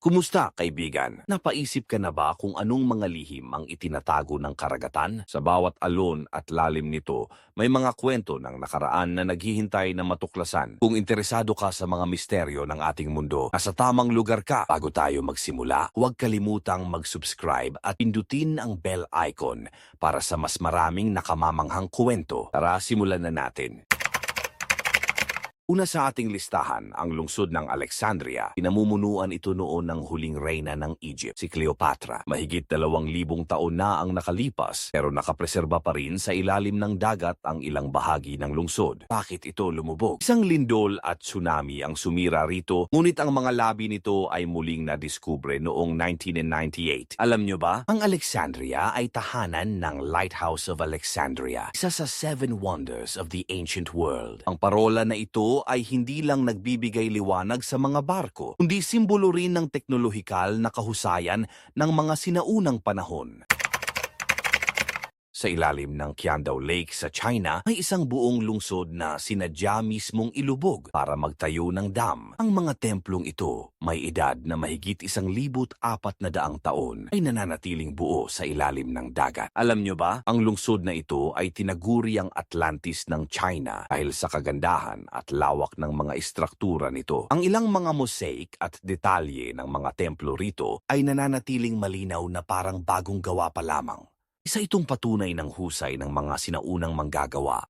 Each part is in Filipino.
Kumusta, kaibigan? Napaisip ka na ba kung anong mga lihim ang itinatago ng karagatan? Sa bawat alon at lalim nito, may mga kwento ng nakaraan na naghihintay na matuklasan. Kung interesado ka sa mga misteryo ng ating mundo, nasa tamang lugar ka. Bago tayo magsimula, huwag kalimutang mag-subscribe at pindutin ang bell icon para sa mas maraming nakamamanghang kwento. Tara, simulan na natin. Una sa ating listahan, ang lungsod ng Alexandria. Pinamumunuan ito noon ng huling reyna ng Egypt, si Cleopatra. Mahigit dalawang libong taon na ang nakalipas, pero nakapreserba pa rin sa ilalim ng dagat ang ilang bahagi ng lungsod. Bakit ito lumubog? Isang lindol at tsunami ang sumira rito, ngunit ang mga labi nito ay muling nadiskubre noong 1998. Alam nyo ba, ang Alexandria ay tahanan ng Lighthouse of Alexandria, isa sa seven wonders of the ancient world. Ang parola na ito ay hindi lang nagbibigay liwanag sa mga barko, kundi simbolo rin ng teknolohikal na kahusayan ng mga sinaunang panahon. Sa ilalim ng Qiandao Lake sa China, may isang buong lungsod na sinadya mismong ilubog para magtayo ng dam. Ang mga templong ito, may edad na mahigit isang libot apat na daang taon, ay nananatiling buo sa ilalim ng dagat. Alam nyo ba, ang lungsod na ito ay tinaguri ang Atlantis ng China dahil sa kagandahan at lawak ng mga istruktura nito. Ang ilang mga mosaic at detalye ng mga templo rito ay nananatiling malinaw na parang bagong gawa pa lamang. Isa itong patunay ng husay ng mga sinaunang manggagawa.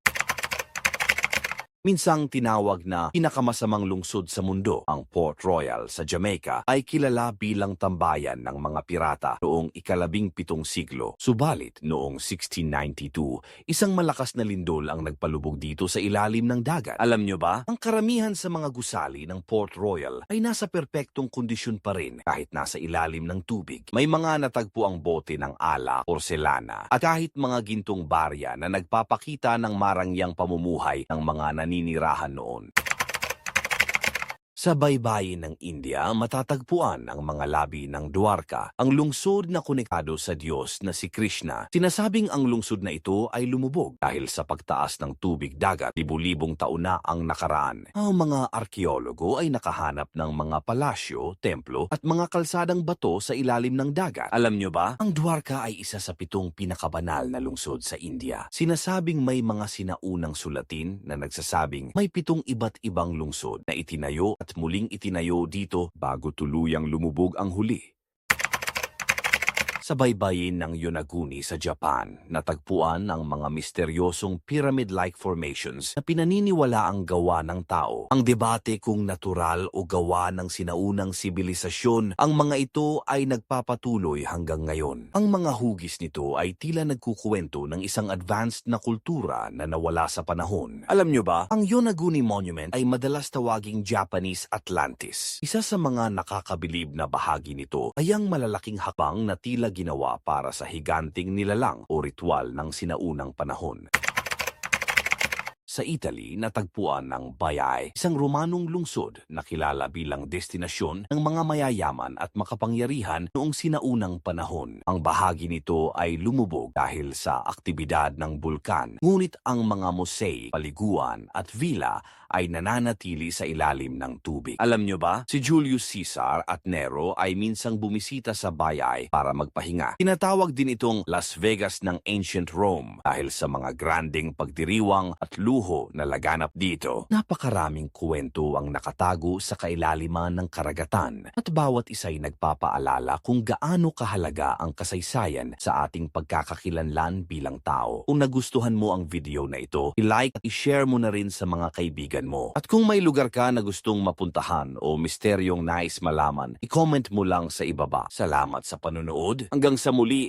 Minsang tinawag na pinakamasamang lungsod sa mundo, ang Port Royal sa Jamaica ay kilala bilang tambayan ng mga pirata noong ikalabing pitong siglo. Subalit noong 1692, isang malakas na lindol ang nagpalubog dito sa ilalim ng dagat. Alam nyo ba, ang karamihan sa mga gusali ng Port Royal ay nasa perpektong kondisyon pa rin kahit nasa ilalim ng tubig. May mga natagpo ang bote ng ala, porselana, at kahit mga gintong barya na nagpapakita ng marangyang pamumuhay ng mga naninirahan noon. Sa baybayin ng India, matatagpuan ang mga labi ng Dwarka, ang lungsod na konektado sa Diyos na si Krishna. Sinasabing ang lungsod na ito ay lumubog dahil sa pagtaas ng tubig dagat libu-libong taon na ang nakaraan. Ang mga arkeologo ay nakahanap ng mga palasyo, templo at mga kalsadang bato sa ilalim ng dagat. Alam nyo ba, ang Dwarka ay isa sa pitong pinakabanal na lungsod sa India. Sinasabing may mga sinaunang sulatin na nagsasabing may pitong iba't ibang lungsod na itinayo at muling itinayo dito bago tuluyang lumubog ang huli. Sa baybayin ng Yonaguni sa Japan, natagpuan ang mga misteryosong pyramid-like formations na pinaniniwala ang gawa ng tao. Ang debate kung natural o gawa ng sinaunang sibilisasyon, ang mga ito ay nagpapatuloy hanggang ngayon. Ang mga hugis nito ay tila nagkukuwento ng isang advanced na kultura na nawala sa panahon. Alam nyo ba, ang Yonaguni Monument ay madalas tawaging Japanese Atlantis. Isa sa mga nakakabilib na bahagi nito ay ang malalaking hakbang na tila ginawa para sa higanting nilalang o ritual ng sinaunang panahon. Sa Italy, natagpuan ng Bayay, isang Romanong lungsod na kilala bilang destinasyon ng mga mayayaman at makapangyarihan noong sinaunang panahon. Ang bahagi nito ay lumubog dahil sa aktibidad ng bulkan, ngunit ang mga mosaic, paliguan at villa ay nananatili sa ilalim ng tubig. Alam nyo ba, si Julius Caesar at Nero ay minsang bumisita sa Bayay para magpahinga. Tinatawag din itong Las Vegas ng Ancient Rome dahil sa mga granding pagdiriwang at luho na laganap dito. Napakaraming kwento ang nakatago sa kailaliman ng karagatan at bawat isa'y nagpapaalala kung gaano kahalaga ang kasaysayan sa ating pagkakakilanlan bilang tao. Kung nagustuhan mo ang video na ito, i-like at i-share mo na rin sa mga kaibigan mo. At kung may lugar ka na gustong mapuntahan o misteryong nais malaman, i-comment mo lang sa ibaba. Salamat sa panonood. Hanggang sa muli,